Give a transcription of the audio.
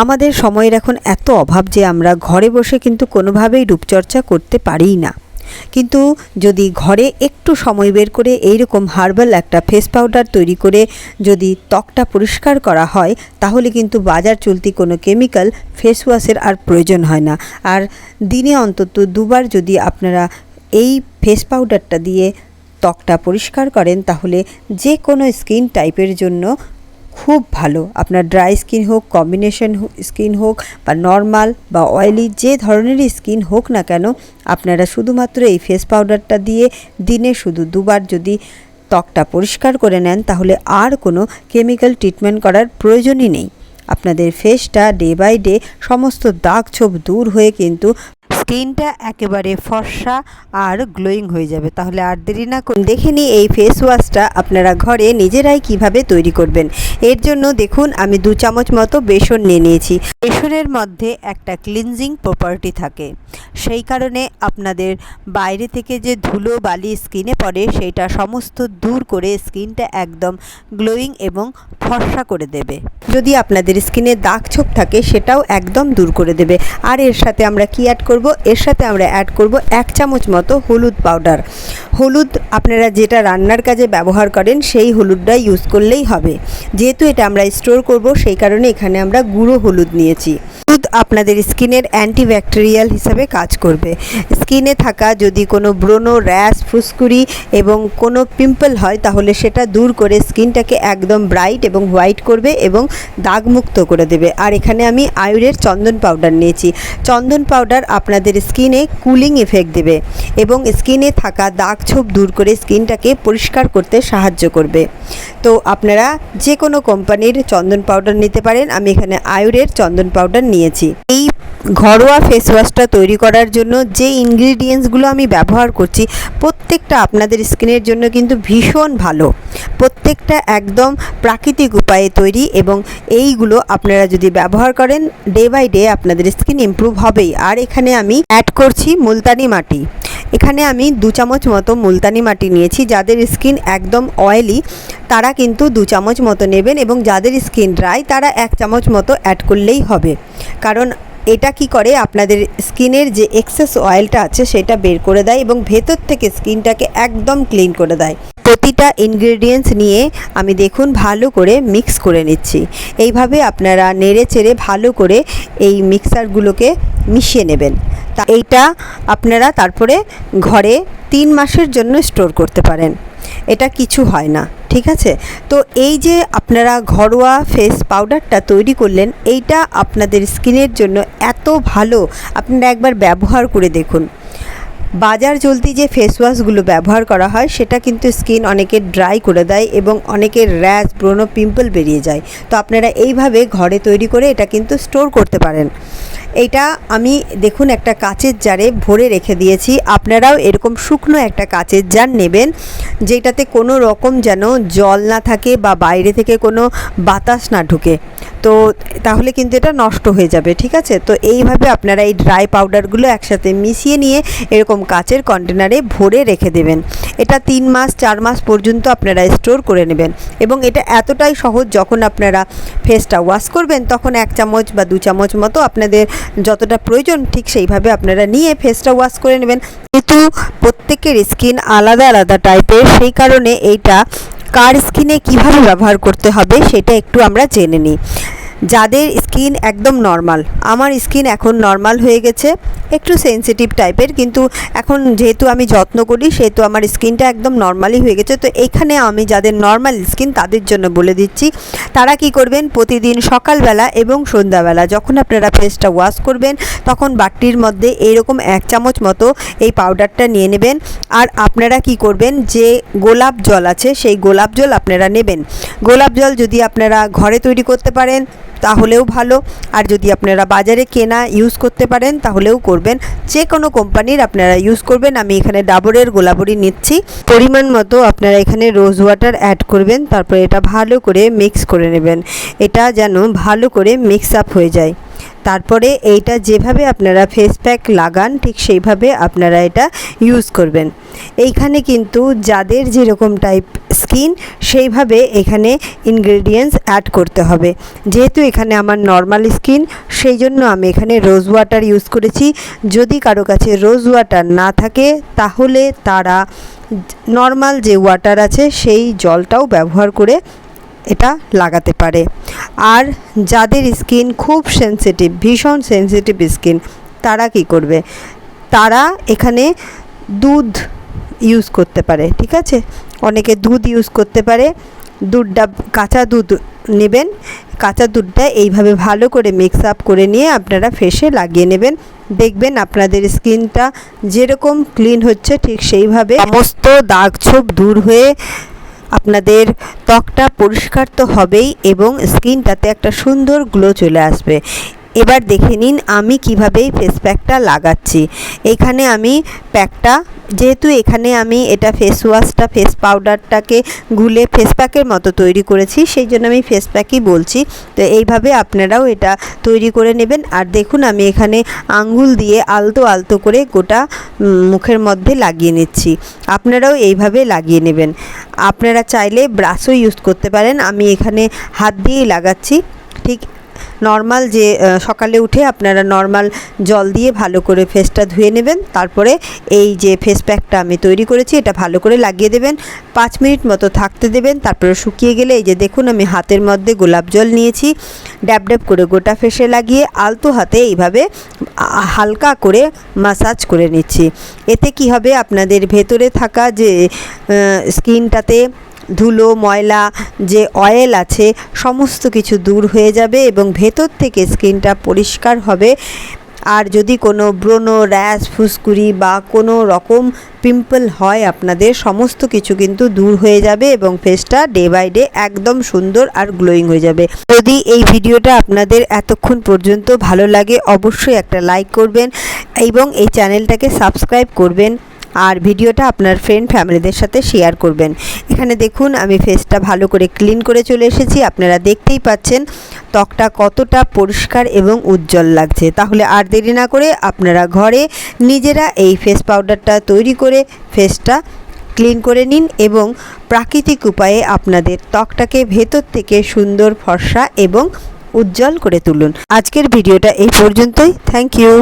আমাদের সময়ের এখন এত অভাব যে আমরা ঘরে বসে কিন্তু কোনোভাবেই রূপচর্চা করতে পারিই না। কিন্তু যদি ঘরে একটু সময় বের করে এইরকম হার্বাল একটা ফেস পাউডার তৈরি করে যদি ত্বকটা পরিষ্কার করা হয়, তাহলে কিন্তু বাজার চলতি কোনো কেমিক্যাল ফেস ওয়াশের আর প্রয়োজন হয় না। আর দিনে অন্তত দুবার যদি আপনারা এই ফেস পাউডারটা দিয়ে ত্বকটা পরিষ্কার করেন, তাহলে যে কোনো স্কিন টাইপের জন্য খুব ভালো। আপনার ড্রাই স্কিন হোক কম্বিনেশন স্কিন হোক বা নর্মাল বা অয়েলি যে ধরনেরই স্কিন হোক না কেন, আপনারা শুধুমাত্র এই ফেস পাউডারটা দিয়ে দিনে শুধু দুবার যদি ত্বকটা পরিষ্কার করে নেন, তাহলে আর কোনো কেমিক্যাল ট্রিটমেন্ট করার প্রয়োজনই নেই। আপনাদের ফেসটা ডে বাই ডে সমস্ত দাগ ছোপ দূর হয়ে কিন্তু স্কিনটা একেবারে ফর্সা আর গ্লোয়িং হয়ে যাবে। তাহলে আর দেরি না করুন দেখে নিই এই ফেস ওয়াশটা আপনারা ঘরে নিজেরাই কীভাবে তৈরি করবেন। এর জন্য দেখুন আমি দু চামচ মতো বেসন নিয়ে নিয়েছি। বেসনের মধ্যে একটা ক্লিনজিং প্রপার্টি থাকে। সেই কারণে আপনাদের বাইরে থেকে যে ধুলো বালি স্কিনে পড়ে, সেটা সমস্ত দূর করে স্কিনটা একদম গ্লোয়িং এবং ফর্সা করে দেবে। যদি আপনাদের স্কিনে দাগ ছোপ থাকে, সেটাও একদম দূর করে দেবে। আর এর সাথে আমরা কি অ্যাড করব? এর সাথে আমরা অ্যাড করব এক চামচ মতো হলুদ পাউডার হলুদ আপনারা যেটা রান্নার কাজে ব্যবহার করেন, সেই হলুদটা ইউজ করলেই হবে। যেহেতু এটা আমরা স্টোর করব, সেই কারণে এখানে আমরা গুঁড়ো হলুদ নিয়েছি। হলুদ আপনাদের স্কিনের অ্যান্টিব্যাকটেরিয়াল হিসাবে কাজ করবে। স্কিনে থাকা যদি কোনো ব্রণ, র্যাশ, ফুসকুড়ি এবং কোনো পিম্পল হয়, তাহলে সেটা দূর করে স্কিনটাকে একদম ব্রাইট এবং হোয়াইট করবে এবং দাগমুক্ত করে দেবে। আর এখানে আমি আয়ুরের চন্দন পাউডার নিয়েছি। চন্দন পাউডার আপনাদের স্কিনে কুলিং এফেক্ট দেবে এবং স্কিনে থাকা দাগ ছোপ দূর করে স্কিনটাকে পরিষ্কার করতে সাহায্য করবে। তো আপনারা যে কোনো কোম্পানির চন্দন পাউডার নিতে পারেন। আমি এখানে আয়ুরের চন্দন পাউডার নিয়েছি। এই ঘরোয়া ফেস ওয়াশটা তৈরি করার জন্য যে ইনগ্রিডিয়েন্টসগুলো আমি ব্যবহার করছি, প্রত্যেকটা আপনাদের স্কিনের জন্য কিন্তু ভীষণ ভালো। প্রত্যেকটা একদম প্রাকৃতিক উপায়ে তৈরি এবং এইগুলো আপনারা যদি ব্যবহার করেন ডে বাই ডে আপনাদের স্কিন ইমপ্রুভ হবেই। আর এখানে আমি অ্যাড করছি মুলতানি মাটি। এখানে আমি দু চামচ মতো মুলতানি মাটি নিয়েছি। যাদের স্কিন একদম অয়েলি তারা কিন্তু দু চামচ মতো নেবেন এবং যাদের স্কিন ড্রাই তারা এক চামচ মতো অ্যাড করলেই হবে। কারণ এটা কি করে? আপনাদের স্কিনের যে এক্সেস অয়েলটা আছে, সেটা বের করে দেয় এবং ভেতর থেকে স্কিনটাকে একদম ক্লিন করে দেয়। প্রতিটা ইনগ্রেডিয়েন্টস নিয়ে আমি দেখুন ভালো করে মিক্স করে নিচ্ছি। এইভাবে আপনারা নেড়ে চেড়ে ভালো করে এই মিক্সারগুলোকে মিশিয়ে নেবেন। তা এইটা আপনারা তারপরে ঘরে তিন মাসের জন্য স্টোর করতে পারেন। এটা কিছু হয় না, ঠিক আছে? তো এই যে আপনারা ঘরোয়া ফেস পাউডারটা তৈরি করলেন, এইটা আপনাদের স্কিনের জন্য এত ভালো। আপনারা একবার ব্যবহার করে দেখুন। বাজার চলতি যে ফেস ওয়াশগুলো ব্যবহার করা হয়, সেটা কিন্তু স্কিন অনেকের ড্রাই করে দেয় এবং অনেকের র্যাশ ব্রণ পিম্পল বেরিয়ে যায়। তো আপনারা এইভাবে ঘরে তৈরি করে এটা কিন্তু স্টোর করতে পারেন। এইটা আমি দেখুন একটা কাচের জারে ভরে রেখে দিয়েছি। আপনারাও এরকম শুকনো একটা কাচের জার নেবেন, যেটাতে কোনো রকম যেন জল না থাকে বা বাইরে থেকে কোনো বাতাস না ঢুকে। তো তাহলে কিন্তু এটা নষ্ট হয়ে যাবে, ঠিক আছে? তো এইভাবে আপনারা এই ড্রাই পাউডারগুলো একসাথে মিশিয়ে নিয়ে এরকম কাচের কন্টেনারে ভরে রেখে দেবেন। এটা তিন মাস, চার মাস পর্যন্ত আপনারা স্টোর করে নেবেন এবং এটা এতটাই সহজ যখন আপনারা ফেসটা ওয়াশ করবেন, তখন এক চামচ বা দু চামচ মতো আপনাদের যতটা প্রয়োজন, ঠিক সেইভাবে আপনারা নিয়ে ফেসটা ওয়াশ করে নেবেন। কিন্তু প্রত্যেকের স্কিন আলাদা আলাদা টাইপের সেই কারণে এইটা কার স্কিনে কীভাবে ব্যবহার করতে হবে, সেটা একটু আমরা জেনে নিই। যাদের স্কিন একদম নর্মাল। আমার স্কিন এখন নর্মাল হয়ে গেছে, একটু সেনসিটিভ টাইপের কিন্তু এখন যেহেতু আমি যত্ন করি, সেহেতু আমার স্কিনটা একদম নর্মালি হয়ে গেছে। তো এখানে আমি যাদের নর্মাল স্কিন, তাদের জন্য বলে দিচ্ছি, তারা কি করবেন? প্রতিদিন সকালবেলা এবং সন্ধ্যাবেলা যখন আপনারা ফেসটা ওয়াশ করবেন, তখন বাটির মধ্যে এইরকম এক চামচ মতো এই পাউডারটা নিয়ে নেবেন। আর আপনারা কি করবেন? যে গোলাপ জল আছে, সেই গোলাপ জল আপনারা নেবেন। গোলাপ জল যদি আপনারা ঘরে তৈরি করতে পারেন তাহলেও ভালো। আর যদি আপনারা বাজারে কেনা ইউজ করতে পারেন, তাহলেও করবেন। যে কোনো কোম্পানির আপনারা ইউজ করবেন। আমি এখানে ডাবরের গোলাপরি নিচ্ছি। পরিমাণ মতো আপনারা এখানে রোজ ওয়াটার অ্যাড করবেন। তারপর এটা ভালো করে মিক্স করে নেবেন। এটা যেন ভালো করে মিক্স আপ হয়ে যায়। তারপরে এইটা যেভাবে আপনারা ফেস প্যাক লাগান, ঠিক সেইভাবে আপনারা এটা ইউজ করবেন। এইখানে কিন্তু যাদের যেরকম টাইপ স্কিন, সেইভাবে এখানে ইনগ্রেডিয়েন্টস অ্যাড করতে হবে। যেহেতু এখানে আমার নর্মাল স্কিন সেই জন্য আমি এখানে রোজ ওয়াটার ইউজ করেছি। যদি কারও কাছে রোজ ওয়াটার না থাকে, তাহলে তারা নর্মাল যে ওয়াটার আছে, সেই জলটাও ব্যবহার করে এটা লাগাতে পারে। আর যাদের স্কিন খুব সেনসিটিভ ভীষণ সেনসিটিভ স্কিন তারা কি করবে? তারা এখানে দুধ ইউজ করতে পারে, ঠিক আছে? অনেকে দুধ ইউজ করতে পারে। দুধটা, কাঁচা দুধ নেবেন। কাঁচা দুধটা এইভাবে ভালো করে মিক্স আপ করে নিয়ে আপনারা ফেসে লাগিয়ে নেবেন। দেখবেন আপনাদের স্কিনটা যেরকম ক্লিন হচ্ছে ঠিক সেইভাবে সমস্ত দাগ ছোপ দূর হয়ে আপনাদের ত্বকটা পরিষ্কার তো হবেই এবং স্কিনটাতে একটা সুন্দর গ্লো চলে আসবে। এবার দেখে নিন আমি কীভাবে এই ফেস প্যাকটা লাগাচ্ছি। এখানে আমি প্যাকটা যেহেতু এখানে আমি এটা ফেস ওয়াশটা ফেস পাউডারটাকে গুলে ফেস প্যাকের মতো তৈরি করেছি, সেই জন্য আমি ফেস প্যাকই বলছি। তো এইভাবে আপনারাও এটা তৈরি করে নেবেন। আর দেখুন, আমি এখানে আঙ্গুল দিয়ে আলতো আলতো করে গোটা মুখের মধ্যে লাগিয়ে নিচ্ছি। আপনারাও এইভাবে লাগিয়ে নেবেন। আপনারা চাইলে ব্রাশও ইউজ করতে পারেন। আমি এখানে হাত দিয়েই লাগাচ্ছি। ঠিক নর্মাল যে সকালে উঠে আপনারা নর্মাল জল দিয়ে ভালো করে ফেসটা ধুয়ে নেবেন। তারপরে এই যে ফেস প্যাকটা আমি তৈরি করেছি, এটা ভালো করে লাগিয়ে দেবেন। পাঁচ মিনিট মতো থাকতে দেবেন। তারপরে শুকিয়ে গেলে এই যে দেখুন, আমি হাতের মধ্যে গোলাপ জল নিয়েছি। ড্যাব ড্যাব করে গোটা ফেসে লাগিয়ে আলতো হাতে এইভাবে হালকা করে মাসাজ করে নিচ্ছি। এতে কি হবে? আপনাদের ভেতরে থাকা যে স্কিনটাতে ধুলো, ময়লা, যে অয়েল আছে, সমস্ত কিছু দূর হয়ে যাবে এবং ভেতর থেকে স্কিনটা পরিষ্কার হবে। আর যদি কোনো ব্রণ, র্যাশ, ফুসকুড়ি বা কোনো রকম পিম্পল হয় আপনাদের, সমস্ত কিছু কিন্তু দূর হয়ে যাবে এবং ফেসটা ডে বাই ডে একদম সুন্দর আর গ্লোয়িং হয়ে যাবে। যদি এই ভিডিওটা আপনাদের এতক্ষণ পর্যন্ত ভালো লাগে, অবশ্যই একটা লাইক করবেন এবং এই চ্যানেলটাকে সাবস্ক্রাইব করবেন। আর ভিডিওটা আপনার ফ্রেন্ড ফ্যামিলিদের সাথে শেয়ার করবেন। এখানে দেখুন, আমি ফেসটা ভালো করে ক্লিন করে চলে এসেছি। আপনারা দেখতেই পাচ্ছেন, ত্বকটা কতটা পরিষ্কার এবং উজ্জ্বল লাগছে। তাহলে আর দেরি না করে আপনারা ঘরে নিজেরা এই ফেস পাউডারটা তৈরি করে ফেসটা ক্লিন করে নিন এবং প্রাকৃতিক উপায়ে আপনাদের ত্বকটাকে ভেতর থেকে সুন্দর ফর্সা এবং উজ্জ্বল করে তুলুন। আজকের ভিডিওটা এই পর্যন্তই। Thank you